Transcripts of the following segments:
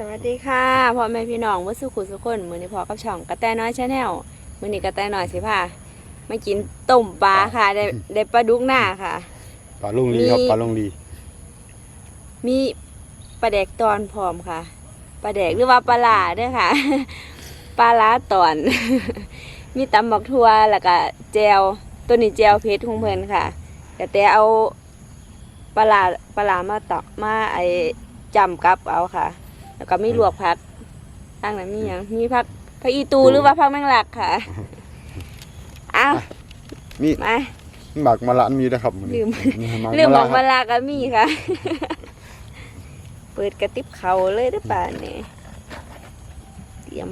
สวัสดีค่ะพ่อแม่พี่น้องวัสุขุสุคนมือนี้พอกับช่องกระแตน้อยชาแนลมือนี้กระแตน้อยสิพามากินต้มปลาค่ะ ได้ได้ปลาดุกหน้าค่ะปลาลุงลีครับมีปลาลุงลีมีปลาแดกตอนพร้อมค่ะปลาแดกหรือว่าปลาหลาเด้วยค่ะปลาล้าตอน มีตำบักทั่วแล้วก็แจวตัวนี้แจวเพชรของเพิ่นค่ะกระแตเอาปลาหลาปลาหลามาตอกมาไอจำกับเอาค่ะ แล้วก็มีลวกผักตั้งนั้นมีหยังมีผักผักอีตูหรือว่าผักแมงลักค่ะอ้าวมีมาหมักมะละมีนะครับมื้อลืนี้มหมักเรื่องของคมะรับลาก็มีค่ะ เปิดกระติบเขาเลยได้อป่านี่เตรียม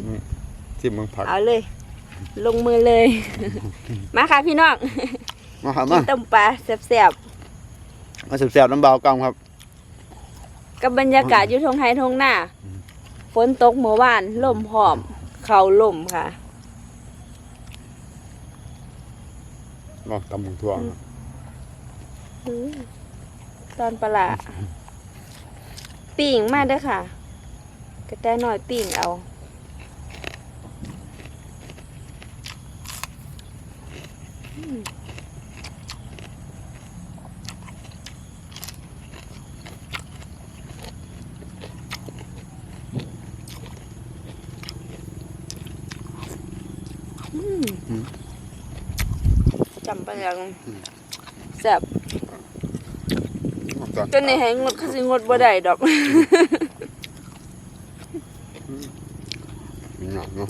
ชิมเมืองผักเอาเลย ลงมือเลย มาค่ะพี่น้องมาครับกิมานต้มปลาแซ่บมาแซ่บๆน้ำเบากำครับๆ กับบรรยากาศอยู่ทงไทยทงหน้าฝนตกเมื่อวานลมหอม เขาลมค่ะลองตำหมูทั่วอืมตอนปลาร้าปิ่งมาเด้อค่ะ กระแตหน่อยปิ่งเอา อืม จำไปยังแซ่บตอนจนในให้งดคือสิงดบ่ได้ดอกนี่เนาะเนาะ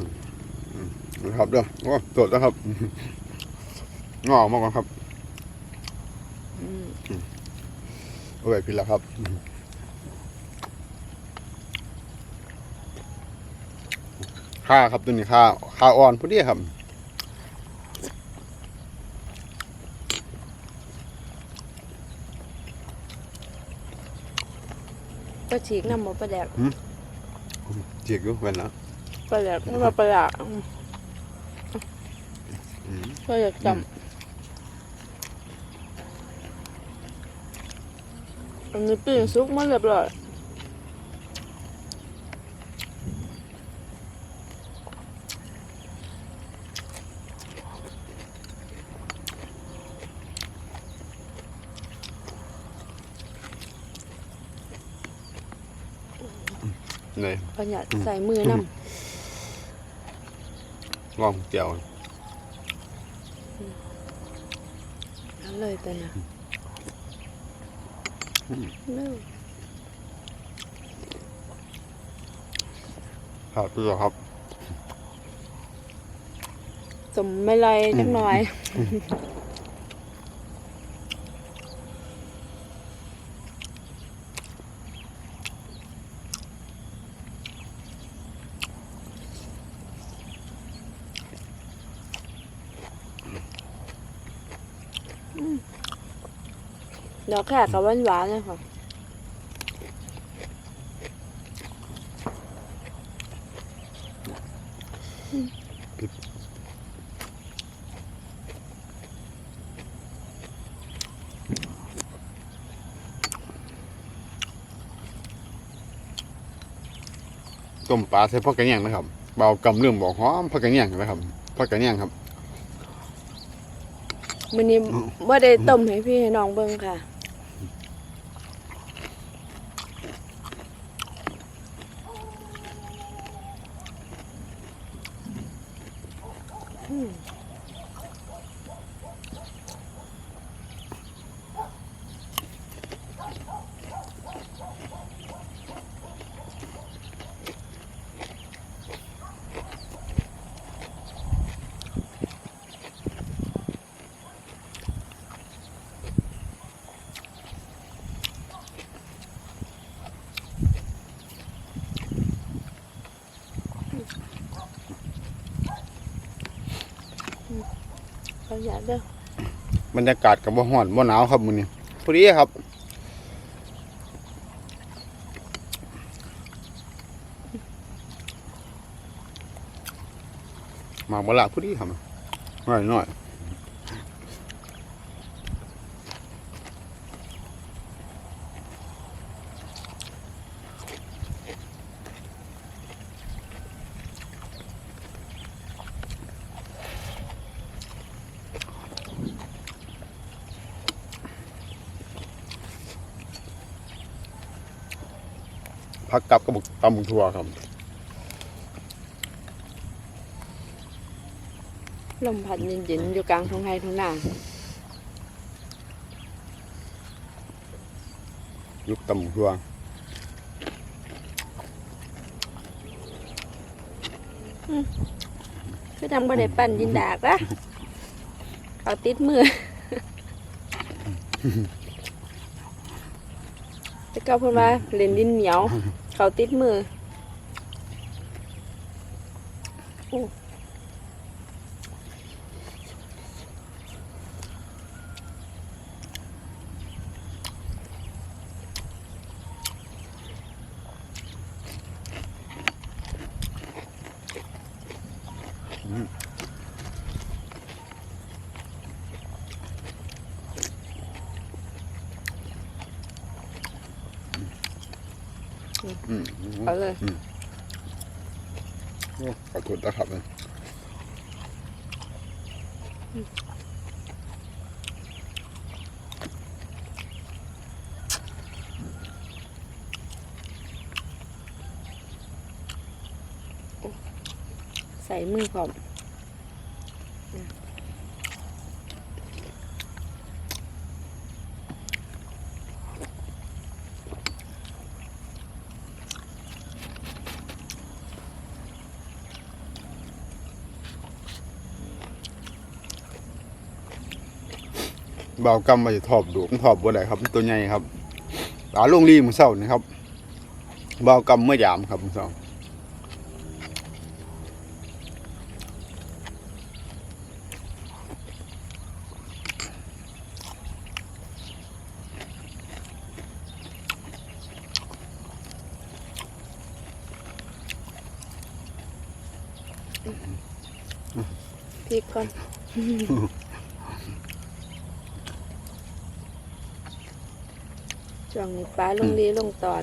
อืมนะครับเด้อโอ้สดนะครับงอกมากกว่าครับโอ้ยพี่ละครับข้าครับตัวนี้ข้าข้าอ่อนพอดีครับ ก็ฉีกน้ำหมูปลาแดกเจียกอยู่เว้นแล้วปลาแดกไม่ว่าปลาแดกอืมก็อยากจำอันนี้ปิ้งซุกมาเรียบร้อย ปนี่ระหยัดใส่มือน้ลองเจียวำเอาเลยตัวน่ะเร็วครับพี่ครับสมไม่ไรจักหน่อย เดี๋ยวแค่กับหวานหวานๆเลยค่ะต้มปลาใส่ผักกระเนียงนะครับเบากำเรื่องบอกหอมผักกระเนียงนะครับผักกระเนียงครับมื้อนี้ว่าได้ต้มให้พี่ให้น้องเบิ่งค่ะ ประหยัดเด้อบรรยากาศกับว่าห้อนว่าหนาวครับมื้อนี้พอดีครับมาบ่ละพอดีครับหน่อยหน่อย พักกับกระบอกตำบักทัวครับลมพัดเย็นๆอยู่กลางทุ่งไร่ทุ่งนายุคตำบักทัวคือทำบ่ได้ปั่นดินดากละเขาติดมือแต่ก็พูดว่าเล่นดินเหนียว เขาติดมือโอ้ อืมเอาเลย โอ้ขอโทษนะครับใส่มือพร้อม บากำมาจะทอบดูมันทอบบ่ได้ครับมันตัวใหญ่ครับปลาลงรีมือเศร้านี่ครับเบากำเมื่อยามครับมือเศร้าพริกก่อน ช่วงนี้ป้าลงดีลงตอน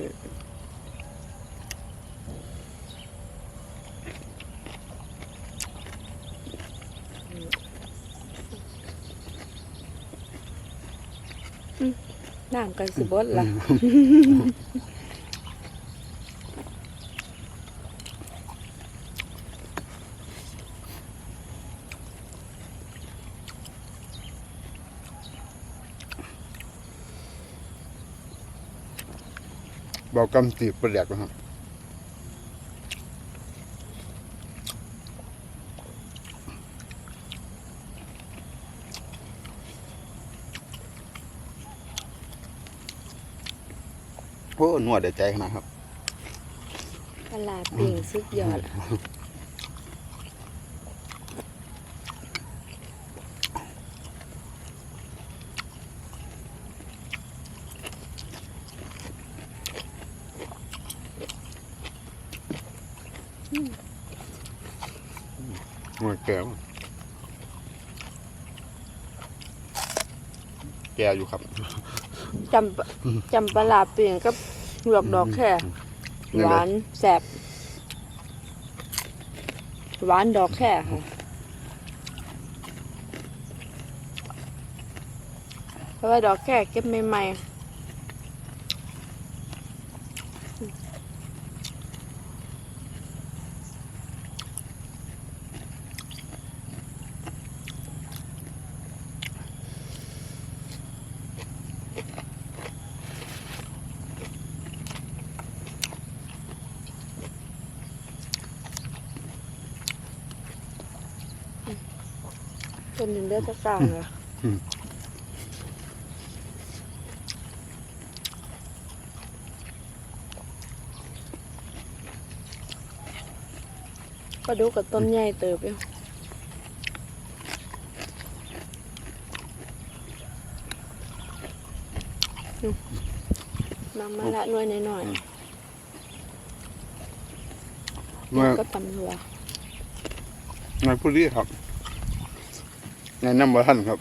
น้ำกันสิบดล่ะ เบากำตีประเดกนะครับโอ้หนวดเดือดใจขนาดครับปลาปิ่งสุดยอด แก้วแก้อยู่ครับจำปะจำปลาร้าเปลี่ยนกับหลวกดอกแค่หวานแสบหวานดอกแค่ค่ะเพราะว่าดอกแค่เก็บใหม่ๆ เป็นเลือดตะกร้างเลยอืมก็ดูกับต้นใหญ่เติบอยู่อืมมามาละหน่วยหน่อยเมื่อๆก็ตำหัวงานผู้รีครับ งานน้ำบะท่านครับ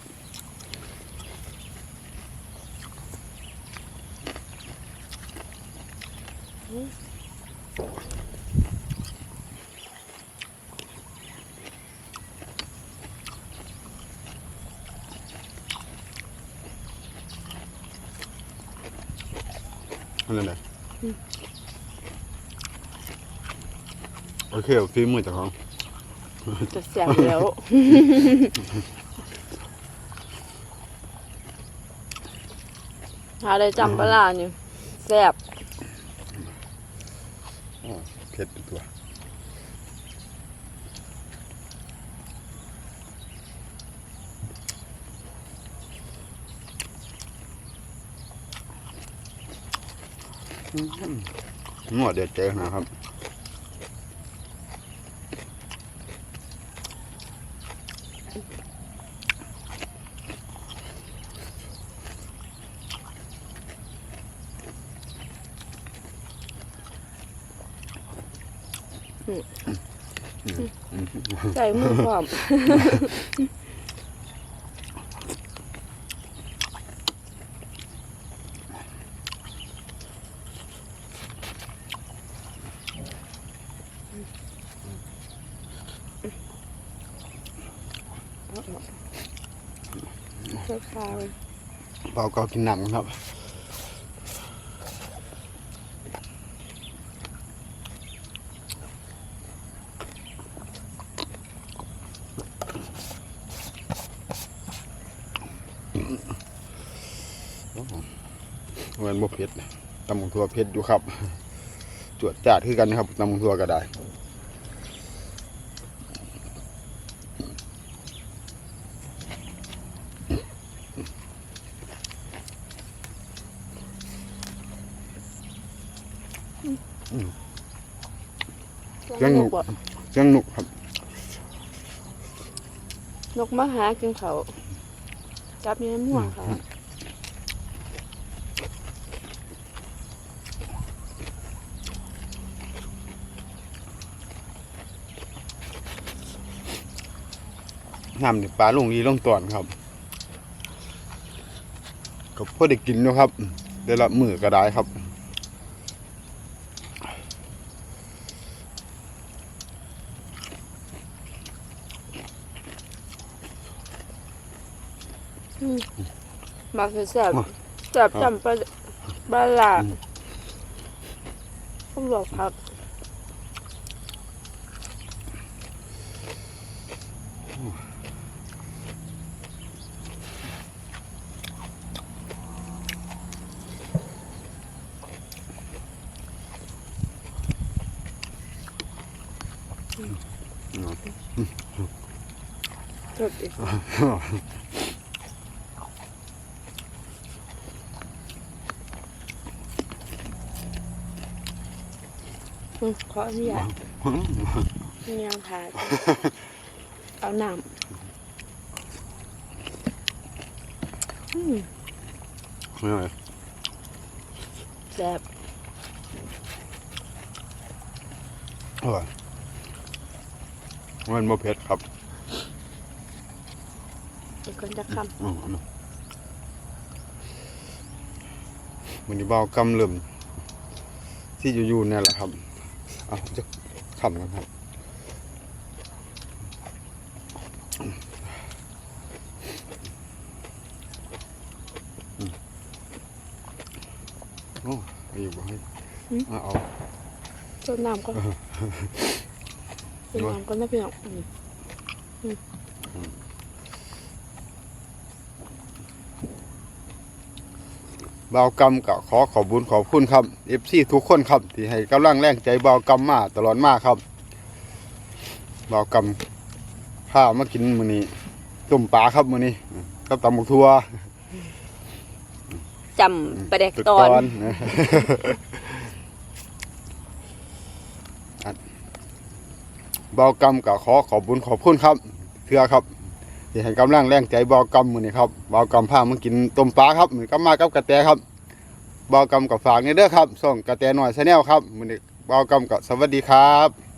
นั่นแหละโอเคฝีมือเจ้าของจะแสบแล้ว หาได้จำปลาร้านี่แสบเผ็ดเป็นตัวอืมหมดเด็ดเจอนะครับ ใส่มือพร้อมคาเปล่าก็กินหนังครับ เหมือนบ่เผ็ดตำบักทั่วเผ็ดอยู่ครับ จวดจาดคือกันนะครับตำบักทั่วก็ได้ยังหนุกบ่ยังหนุกครับ นกมาหากินเขาวจับอยังม่วงค่ะ น้ำนี่ปลาลงดีลงตอนครับก็พอได้กินนะครับ ได้ละมือก็ได้ครับมักจะแสบอะแสบจำปลาปลาลาต้องบอกพัก จดอีกอืมขออนุญาตเนียงขาเอาน้ำอืมไม่ไหวแซ่บอร่อย มันบ่เผ็ดครับอีกคนจะคอืมมันนี้เบากำเริ่มที่อยู่ๆเนี่ยแหละครับเอาจะขำกันครับโอ้ยอยู่บ่ให้เอาเอาำจนน้ำก็ จนน้ำก็น่าเพียงอืมเบากรรมก็ขอขอบบุญขอบคุณครับเอฟซีทุกคนครับที่ให้กำลังแรงใจเบากรรมมาตลอดมาครับเบากรรมข้าวมากินมื้อนี้ต้มปลาครับมื้อนี้กับตำบักทั่วจำประเด็กตอนอัน เบากรรมก็ขอขอบบุญขอบคุณครับเพื่อครับที่ให้กำลังแรงใจเบากรรมมือนี้ครับเบากรรมพามันกินต้มปลาครับมือก็มากับกระแตครับเบากรรมกับฝากนี่เด้อครับส่งกระแตหน่อยชนแนลครับมือนี่เบากรรมก็สวัสดีครับ